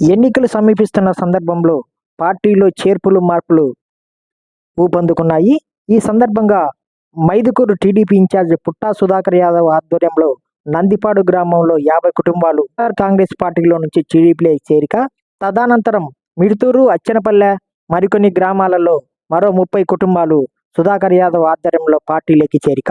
ఎన్నికలు సమీపిస్తున్న సందర్భంలో పార్టీలో చేర్పులు మార్పులు ఊపందుకున్నాయి. ఈ సందర్భంగా మైదుకూరు టీడీపీ ఇన్ఛార్జ్ పుట్టా సుధాకర్ యాదవ్ ఆధ్వర్యంలో నందిపాడు గ్రామంలో యాభై కుటుంబాలు కాంగ్రెస్ పార్టీలో నుంచి టీడీపీలో చేరిక తదనంతరం మిడుతూరు అచ్చెనపల్లె మరికొన్ని గ్రామాలలో మరో ముప్పై కుటుంబాలు సుధాకర్ యాదవ్ ఆధ్వర్యంలో పార్టీలోకి చేరిక.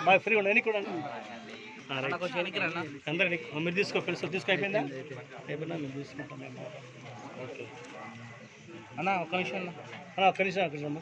బాగా ఫ్రీగా ఉండండి కూడా కొంచెం అందరినీ మీరు తీసుకో ఫ్రెండ్స్ తీసుకో అయిపోయిందా అయిపోయినా మేము తీసుకుంటాం మేము ఓకే అన్న ఒక నిమిషం అన్న. అన్న, ఒక్క నిమిషం ఒక్క నిమిషం